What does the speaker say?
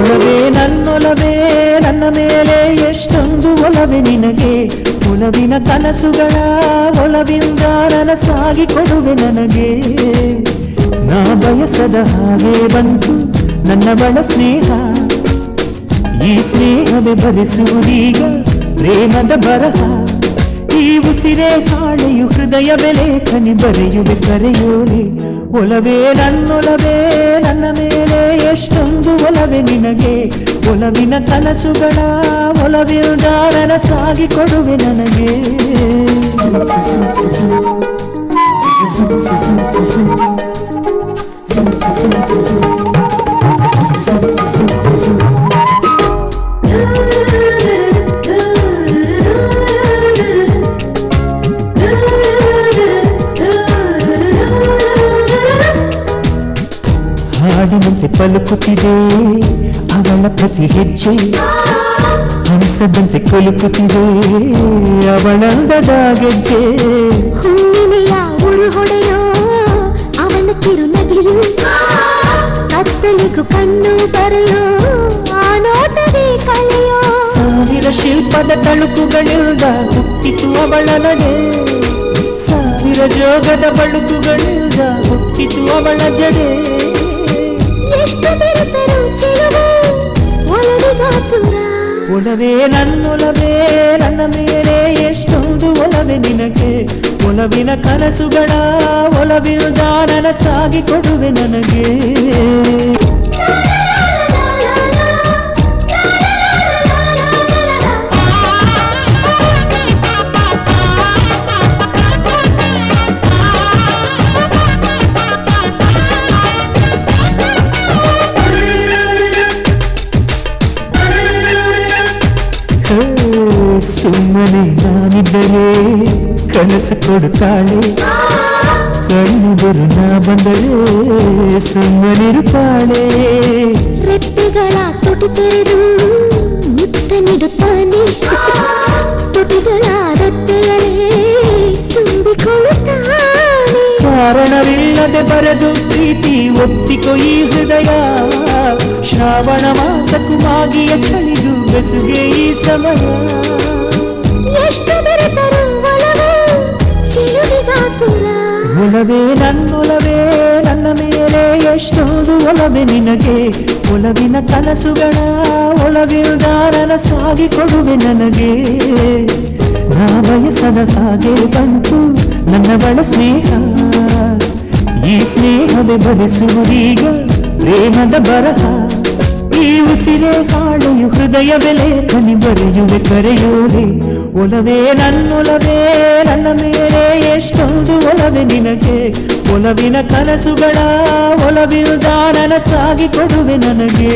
ಒಲವೇ ನನ್ನೊಲವೇ, ನನ್ನ ಮೇಲೆ ಎಷ್ಟೊಂದು ಒಲವೆ ನಿನಗೆ. ಒಲವಿನ ಕನಸುಗಳ ಒಲವಿಂದ ನನಸಾಗಿ ಕೊಡುವೆ ನನಗೆ. ನಾ ಬಯಸದ ಹಾಗೆ ಬಂತು ನನ್ನ ಬಳ ಸ್ನೇಹ. ಈ ಸ್ನೇಹವೇ ಭರಿಸುವುದೀಗ ಪ್ರೇಮದ ಬರಹ. ಈ ಉಸಿರೆ ಕಾಳೆಯು ಹೃದಯ ಲೇಖನಿ ಬರೆಯುವೆ ಕರೆಯೋಲೆ ಒಲವೇ ನನ್ನೊಲವೇ ನಿನಗೆ ಒಲವಿನ ಕನಸುಗಳ ಒಲವಿರುದಾರನ ಸಾಗಿ ಕೊಡುವೆ ನನಗೆ ಹಾಡಿನಂತೆ ಪಲುಕುತ್ತಿದೆ ಅವಳ ಪ್ರತಿ ಹೆಜ್ಜೆ ಹಂಸದಂತೆ ಕೊಲುಕುತ್ತಿದೆ ಅವಳಂದದ ಗೆಜ್ಜೆ ಹುಣ್ಣಿಮೆಯ ಉರು ಹೊಡೆಯೋ ಅವನ ಕಿರುನದಿರು ಕತ್ತಲಿಗೂ ಕಣ್ಣು ಬರೆಯೋ ಆ ನೋಟವೇ ಕಳೆಯೋ ಸಾವಿರ ಶಿಲ್ಪದ ತಳುಕುಗಳಿಂದ ಹುಟ್ಟಿತು ಅವಳ ನಡೆ ಸಾವಿರ ಜೋಗದ ಬಳುಕುಗಳಿಂದ ಹುಟ್ಟಿತು ಅವಳ ಜಡೆ ಒಲವೇ ನನ್ನೊಲವೇ ನನ್ನ ಮೇಲೆ ಎಷ್ಟೊಂದು ಒಲವೆ ನಿನಗೆ ಒಲವಿನ ಕನಸುಗಳ ಒಲವಿರುದಾನನ ಸಾಗಿ ಕೊಡುವೆ ನನಗೆ ಸುಮ್ಮನೆ ನಾನಿದ್ದರೆ ಕನಸು ಕೊಡುತ್ತಾಳೆ. ಕಣ್ಣೆದುರು ನಾ ಬಂದರೆ ಸುಮ್ಮನಿರುತ್ತಾಳೆ ರೆಪ್ಪೆಗಳ ತುಟಿ ತೆರೆದು ಮುತ್ತ ನೀಡುತ್ತಾನೆ. ತುಟಿಗಳ ರತ್ತೆಗಳೇ ತುಂಬಿಕೊಳ್ಳುತ್ತಾನೆ ಕಾರಣವಿಲ್ಲದೆ ಬರೆದು ಪ್ರೀತಿ ಒಪ್ಪಿಕೊ ಈ ಹೃದಯ. ಶ್ರಾವಣ ಮಾಸಕ್ಕೂ ಮಾಗಿಯ ಚಳಿಗೂ ಬೆಸುಗೆ ಈ ಸಮಯ. ಒಲವೇ, ನನ್ನೊಲವೇ, ನನ್ನ ಮೇಲೆ ಎಷ್ಟೊಂದು ಒಲವೆ ನಿನಗೆ. ಒಲವಿನ ಕನಸುಗಳ ಒಲವಿರುದಾರನ ಸಾಗಿ ಕೊಡುವೆ ನನಗೆ. ನಾ ಬಯಸದ ಹಾಗೆ ಬಂತು ನನ್ನ ಬಳ ಸ್ನೇಹ. ಈ ಸ್ನೇಹವೇ ಭರಿಸುವುದೀಗ ಪ್ರೇಮದ ಬರಹ. ಈ ಉಸಿರೇ ಹಾಳೆಯು ಹೃದಯ ಬೆಲೆ ಕನಿ ಬರೆಯುವೆ ಕರೆಯುವೆ ಒಲವೇ ನನ್ನೊಲವೇ ನನ್ನ ಮೇಲೆ ಎಷ್ಟೊಂದು ಒಲವೆ ನಿನಗೆ ಒಲವಿನ ಕನಸುಗಳ ಒಲವಿರುದಾನನ ಸಾಗಿ ಕೊಡುವೆ ನನಗೆ